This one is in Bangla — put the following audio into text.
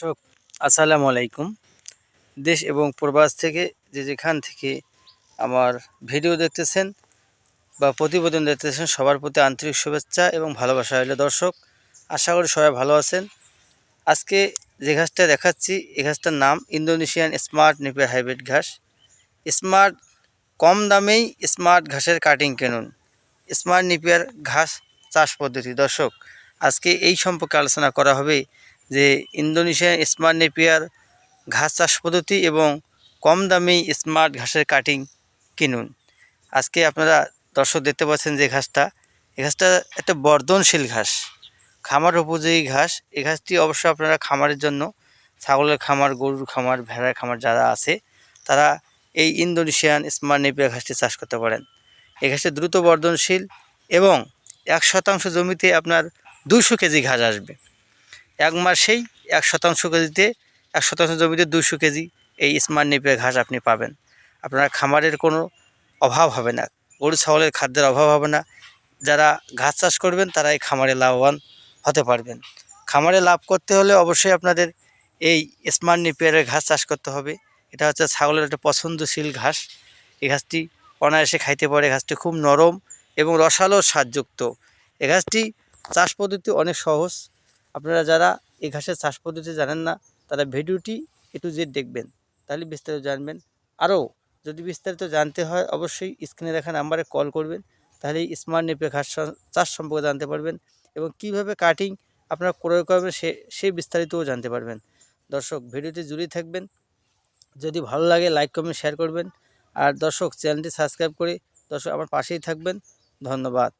দর্শক, আসসালামু আলাইকুম। দেশ এবং প্রবাস থেকে যে যেখান থেকে আমার ভিডিও দেখতেছেন বা প্রতিবেদন দেখতেছেন, সবার প্রতি আন্তরিক শুভেচ্ছা এবং ভালোবাসা রইল। দর্শক, আশা করি সবাই ভালো আছেন। আজকে যে ঘাসটা দেখাচ্ছি এই ঘাসটার নাম ইন্দোনেশিয়ান স্মার্ট নিপিয়ার হাইব্রিড ঘাস। স্মার্ট, কম দামেই স্মার্ট ঘাসের কাটিং কিনুন। স্মার্ট নিপিয়ার ঘাস চাষ পদ্ধতি। দর্শক, আজকে এই সম্পর্কে আলোচনা করা হবে যে ইন্দোনেশিয়ান স্মার্ট নেপিয়ার ঘাস চাষ পদ্ধতি এবং কম দামি স্মার্ট ঘাসের কাটিং কিনুন। আজকে আপনারা দর্শক দেখতে পাচ্ছেন যে ঘাসটা, এই ঘাসটা একটা বর্ধনশীল ঘাস। খামার উপযোগী ঘাস। এই ঘাসটি অবশ্য আপনারা খামারের জন্য, ছাগলের খামার, গরুর খামার, ভেড়ার খামার যারা আছে, তারা এই ইন্দোনেশিয়ান স্মার্ট নেপিয়ার ঘাসটি চাষ করতে পারেন। এই ঘাসটি দ্রুত বর্ধনশীল এবং এক শতাংশ জমিতে আপনার দুশো কেজি ঘাস আসবে। এক মাসেই এক শতাংশ কেজিতে, এক শতাংশ জমিতে দুশো কেজি এই স্মার্ট নিপের ঘাস আপনি পাবেন। আপনার খামারের কোনো অভাব হবে না, গরু, ছাগলের খাদ্যের অভাব হবে না। যারা ঘাস চাষ করবেন তারা এই খামারে লাভবান হতে পারবেন। খামারে লাভ করতে হলে অবশ্যই আপনাদের এই স্মার্ট নিপিয়ারের ঘাস চাষ করতে হবে। এটা হচ্ছে ছাগলের একটা পছন্দশীল ঘাস। এই ঘাসটি অনায়াসে খাইতে পারে ঘাসটি খুব নরম এবং রসালো স্বাদযুক্ত। এই ঘাসটি চাষ পদ্ধতি অনেক সহজ। আপনারা যারা এই ঘাসের চাষ পদ্ধতি জানেন না, তারা ভিডিওটি একটু যে দেখবেন, তাহলে বিস্তারিত জানবেন। আরও যদি বিস্তারিত জানতে হয়, অবশ্যই স্ক্রিনে দেখা নাম্বারে কল করবেন তাহলে স্মার্ট নেপে ঘাস চাষ সম্পর্কে জানতে পারবেন এবং কীভাবে কাটিং আপনারা ক্রয় করবেন, সে সেই বিস্তারিতও জানতে পারবেন। দর্শক ভিডিওটি জুড়েই থাকবেন। যদি ভালো লাগে, লাইক, কমেন্ট, শেয়ার করবেন। আর দর্শক, চ্যানেলটি সাবস্ক্রাইব করে দর্শক আমার পাশেই থাকবেন। ধন্যবাদ।